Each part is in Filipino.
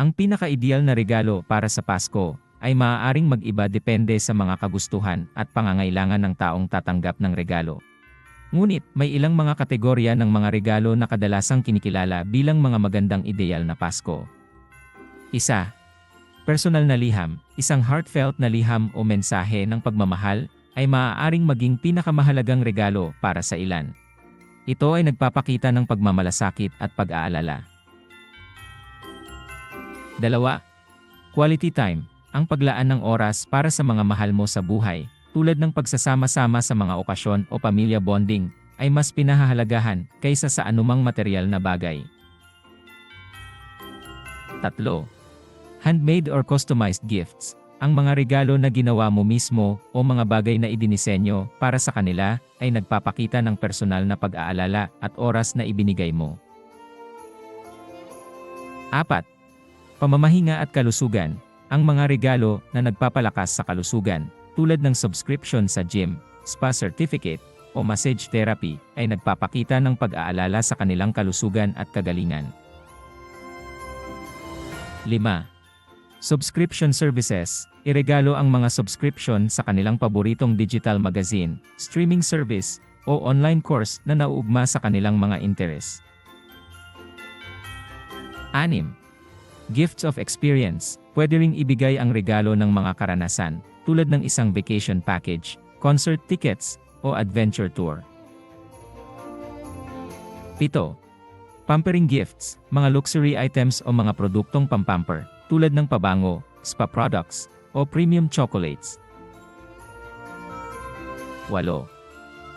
Ang pinaka-ideal na regalo para sa Pasko ay maaaring mag-iba depende sa mga kagustuhan at pangangailangan ng taong tatanggap ng regalo. Ngunit may ilang mga kategorya ng mga regalo na kadalasang kinikilala bilang mga magandang ideal na Pasko. Isa. Personal na liham, isang heartfelt na liham o mensahe ng pagmamahal ay maaaring maging pinakamahalagang regalo para sa ilan. Ito ay nagpapakita ng pagmamalasakit at pag-aalala. Dalawa. Quality time, ang paglaan ng oras para sa mga mahal mo sa buhay, tulad ng pagsasama-sama sa mga okasyon o pamilya bonding, ay mas pinahahalagahan kaysa sa anumang material na bagay. Tatlo. Handmade or customized gifts, ang mga regalo na ginawa mo mismo o mga bagay na idinisenyo para sa kanila ay nagpapakita ng personal na pag-aalala at oras na ibinigay mo. Apat. Pamamahinga at kalusugan, ang mga regalo na nagpapalakas sa kalusugan, tulad ng subscription sa gym, spa certificate, o massage therapy, ay nagpapakita ng pag-aalala sa kanilang kalusugan at kagalingan. 5. Subscription services, iregalo ang mga subscription sa kanilang paboritong digital magazine, streaming service, o online course na nauugma sa kanilang mga interes. 6. Gifts of experience, pwede ring ibigay ang regalo ng mga karanasan, tulad ng isang vacation package, concert tickets, o adventure tour. 7. Pampering gifts, mga luxury items o mga produktong pampamper, tulad ng pabango, spa products, o premium chocolates. 8.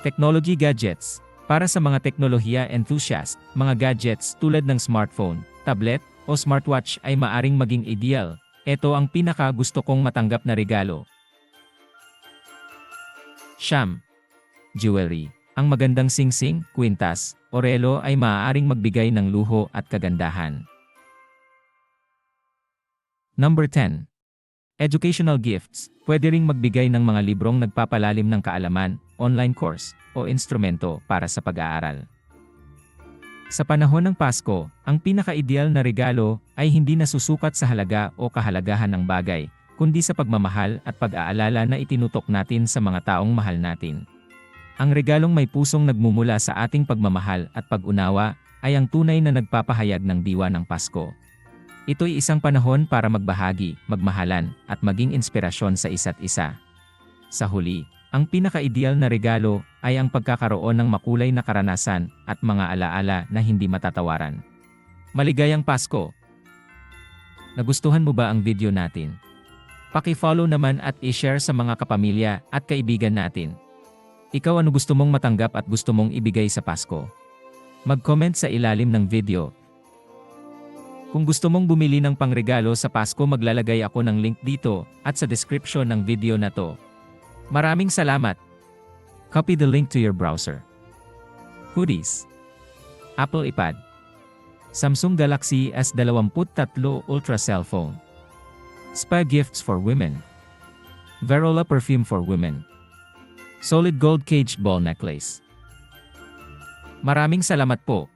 Technology gadgets, para sa mga teknolohiya enthusiast, mga gadgets tulad ng smartphone, tablet, o smartwatch ay maaring maging ideal. Ito ang pinaka gusto kong matanggap na regalo. Siyam. Jewelry. Ang magandang singsing, kwintas, o relo ay maaaring magbigay ng luho at kagandahan. Number 10. Educational gifts. Pwede ring magbigay ng mga librong nagpapalalim ng kaalaman, online course, o instrumento para sa pag-aaral. Sa panahon ng Pasko, ang pinaka-ideal na regalo ay hindi nasusukat sa halaga o kahalagahan ng bagay, kundi sa pagmamahal at pag-aalala na itinutok natin sa mga taong mahal natin. Ang regalong may pusong nagmumula sa ating pagmamahal at pag-unawa ay ang tunay na nagpapahayag ng diwa ng Pasko. Ito'y isang panahon para magbahagi, magmahalan, at maging inspirasyon sa isa't isa. Sa huli, ang pinaka-ideal na regalo ay ang pagkakaroon ng makulay na karanasan at mga alaala na hindi matatawaran. Maligayang Pasko! Nagustuhan mo ba ang video natin? Paki-follow naman at i-share sa mga kapamilya at kaibigan natin. Ikaw ano gusto mong matanggap at gusto mong ibigay sa Pasko? Mag-comment sa ilalim ng video. Kung gusto mong bumili ng pangregalo sa Pasko maglalagay ako ng link dito at sa description ng video na to. Maraming salamat. Copy the link to your browser. Hoodies. Apple iPad. Samsung Galaxy S23 Ultra Cellphone. Spa gifts for women. Verola perfume for women. Solid gold caged ball necklace. Maraming salamat po.